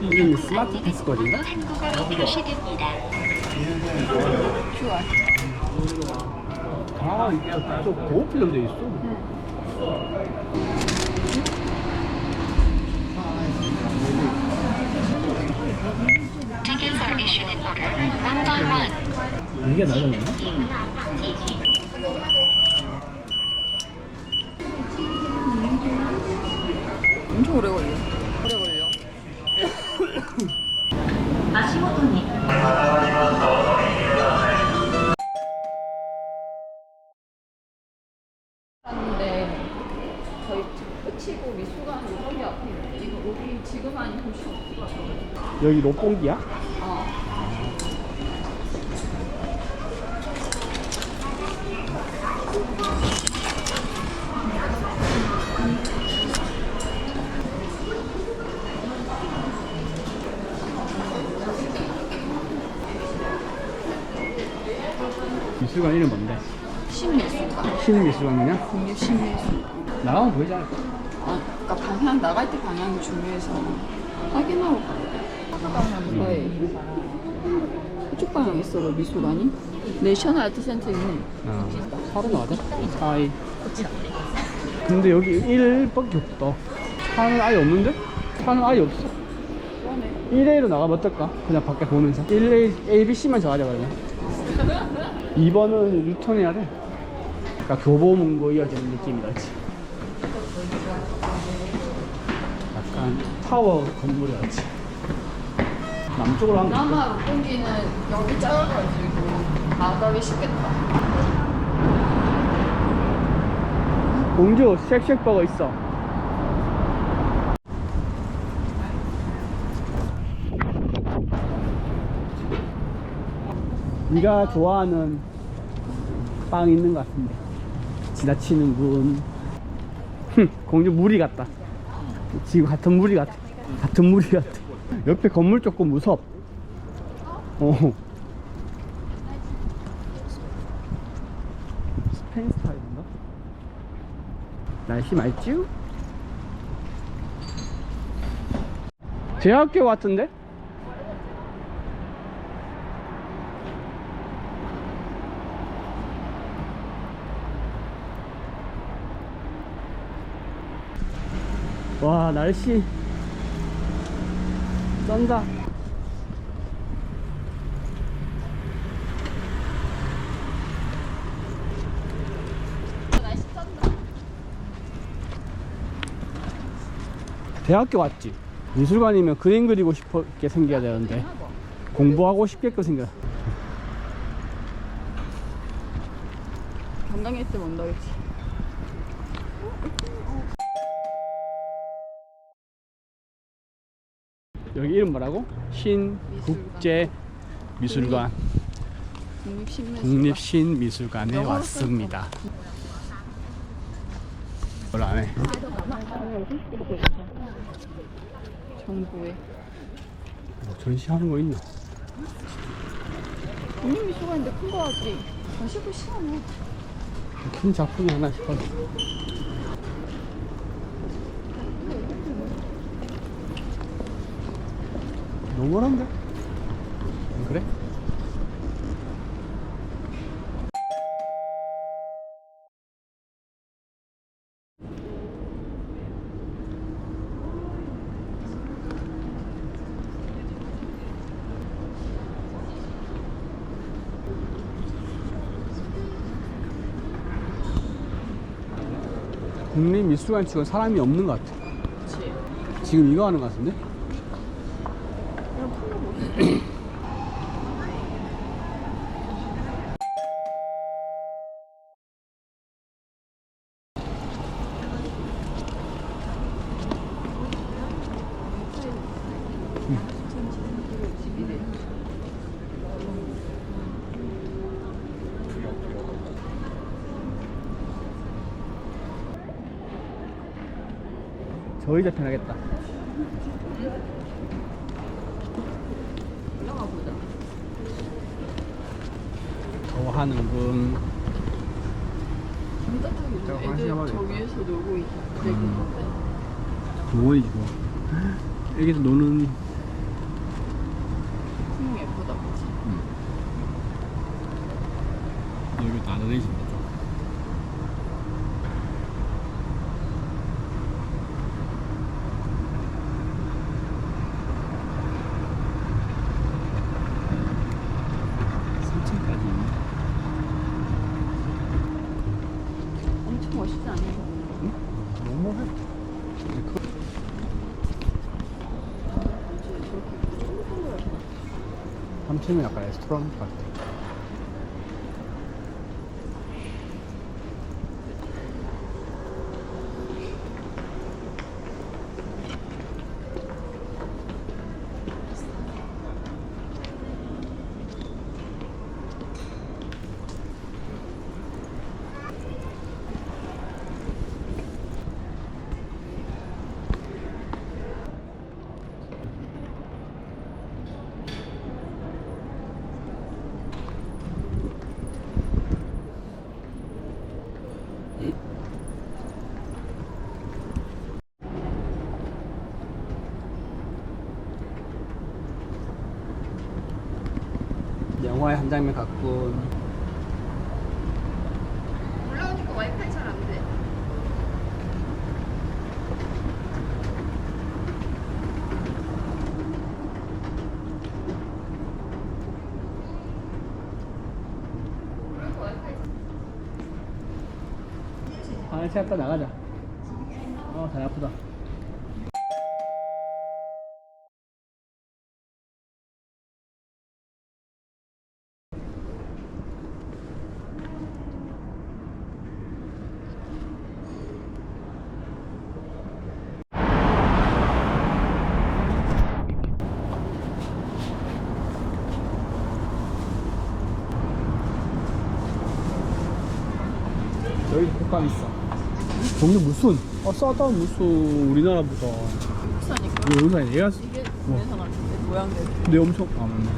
이건 스마트 패스코드인가? 한국어로 표시됩니다. 좋아. 아 이게 또 고급 필름 돼 있어. By one. 이게 나잖아. 엄청 오래 걸려. 오래 걸려. 하는데 저희 끝이고 미술관 여기 앞에 있는데 이거 여기 지금 아니 볼수 없어. 여기 롯봉기야? 미술관 이름 뭔데? 신미술관. 신미술관이냐? 국립 신미술관. 나가면 보이지 않을까? 아, 그러니까 방향 나갈 때 방향이 중요해서 확인하고 가야 돼. 방향 거에 이쪽 방향 있어, 그 미술관이. 내셔널 아트 센터 있네. 어. 바로 나가자. 하이. 근데 여기 1밖에 없다. 차는 아예 없는데? 차는 아예 없어. 그러네. 1A로 나가면 어떨까? 그냥 밖에 보면서. 1A, A, B, C만 정하자, 그러면. 2번은 유턴해야 돼. 그러니까 교보문고 이어지는 느낌이랄지. 약간 타워 건물이랄지. 남쪽으로 한 거. 그나마 롯본기는 여기 작아가지고 나가기 쉽겠다. 공주 쉑쉑버거 있어. 네가 좋아하는 빵 있는 것 같은데 지나치는군. 흠, 공주 무리 같다. 지금 같은 무리 같아. 같은 무리 같아. 옆에 건물 조금 무섭. 어. 스페인 스타일인가? 날씨 맑지요? 대학교 같은데? 와 날씨. 쩐다. 날씨 쩐다. 대학교 왔지. 미술관이면 그림 그리고 싶게 생겨야 되는데. 공부하고 싶게끔 생겨. 관광했으면 온다겠지. 여기 이름 뭐라고? 신국제 미술관 국립신미술관. 국립신미술관에 왔습니다 뭘 안해 정부에. 뭐 전시하는 거 있나? 국립미술관인데 큰거 같지? 전시고 시원해. 큰 작품이 하나 싶어 너무한데? 안 그래? 국립미술관 치고 사람이 없는 것 같아. 그치. 지금 이거 하는 것 같은데? 그럼 큰거 보지. 저 의자 편하겠다. 타기 저거 애들 한시간 만에 저 위에서 놀고 있- 있는데 공원이지 뭐 여기서 노는. 풍경 예쁘다 그치? 여기 나는 집이죠 Dime, aparece Trump. 영화의 한 장면 갖고 올라오니까 와이파이 잘 안 돼. 아, 체압다 나가자. 어, 다리 아프다. 여기 곶감 있어. 동네 무슨? 어, 싸다, 무슨. 우리나라보다. 비싸니까. 이거 여기서 얘가, 이게 국내산 같은데 모양대로. 근데 엄청, 아, 맞네.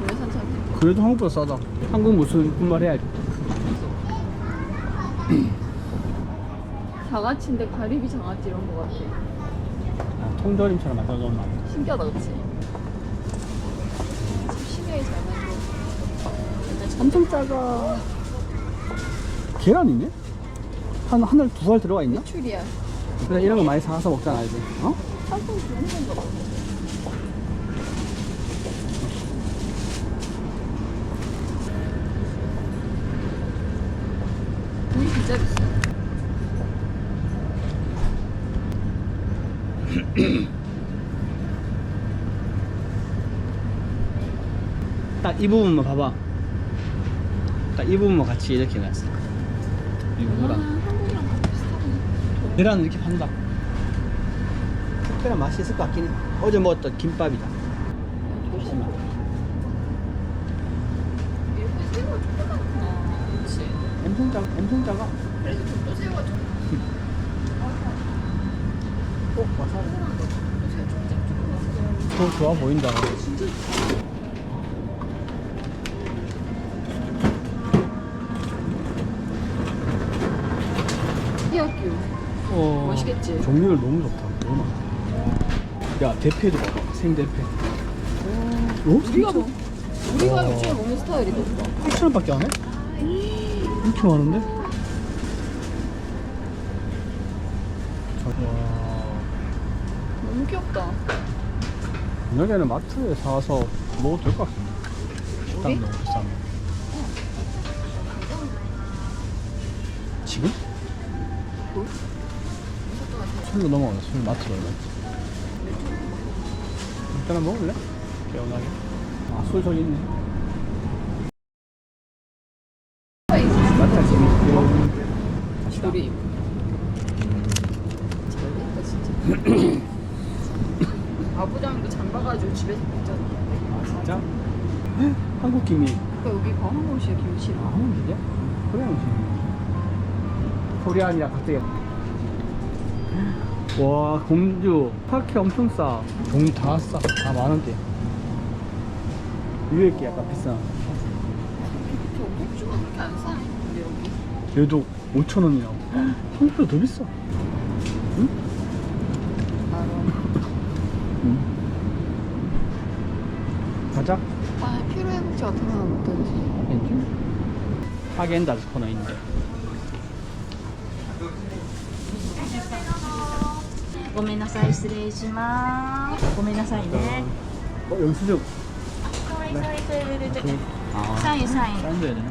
국내산 차지. 그래도 한국보다 싸다. 한국 무슨 군말 해야지. 장아찌인데 가리비 장아찌 이런 거 같아. 아, 통조림처럼 만들어놓은 맛. 신기하다 그치? 신기하게 잘 만들어. 엄청 작아. 계란이네? 한, 한 알, 두 알 들어가 있나? 메추리알. 그래, 이런 거 많이 사서 먹잖아, 이제. 어? 한국 그런 건가 봐. 이 진짜 비싸. 딱 이 부분만 봐봐. 딱 이 부분만 같이 이렇게 놨어. 한국이랑 비슷하네. 계란은 이렇게 판다. 특별한 맛이 있을 것 같긴 해. 어제 먹었던 김밥이다. 잠시만. 일본 새우가 조그맣구나. 그치? 엄청 작아, 엄청 작아. 그래도 또 새우가 좀 어, 와사비. 또 새우. 더 좋아 보인다. 히야 어, 멋있겠지? 종류를 너무 좋다. 너무 많다. 야, 대패도 봐봐. 생대패. 오, 우리가 뭐 우리가 어. 요즘에 먹는 스타일이거든. 8,000원 밖에 안 해? 이렇게 많은데? 와. 너무 귀엽다. 여기는 마트에 사서 먹어도 될 것 같습니다. 식당? 너무 비싸면. 술로 넘어가자. 술 마트로? 일단 먹을래? 개운하게. 아, 술 저기 있네. 재밌고. 갑시다. 우리 잘 됐다 진짜. 아부장도 잠가가지고 집에서 먹잖아. 아, 진짜? 한국 김이. 그러니까 여기 광화문시에 김치. 아, 한국이냐? 코리안 음식이네. 코리안이라 갑자기. 와 공주 파케 엄청 싸. 종류 다싸다 만원대 위에 게 약간 비싸. 엄청 얘도 5천원이야. 한국보다 더 비싸. 응? 응. 가자. 아, 피로 회복제 어떻게 하면 어떤지. 하겐다즈 코너 있는데. ごめんなさい失礼しますごめんなさいね 어, 영수증. はいはいはいはい 아, サインサイン 사인도 해야 되네.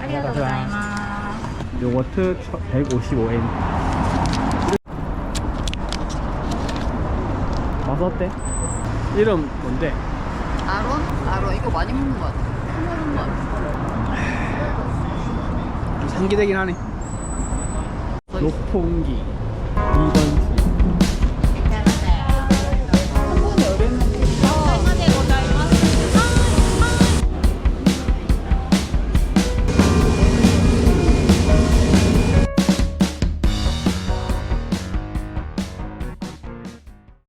ありがとうございます 요거트 155엔. 맛 어때? 이름 뭔데? 아론? 아론 이거 많이 먹는 거 같아 먹는 거 같아 상기되긴 하네. 녹풍기. 이건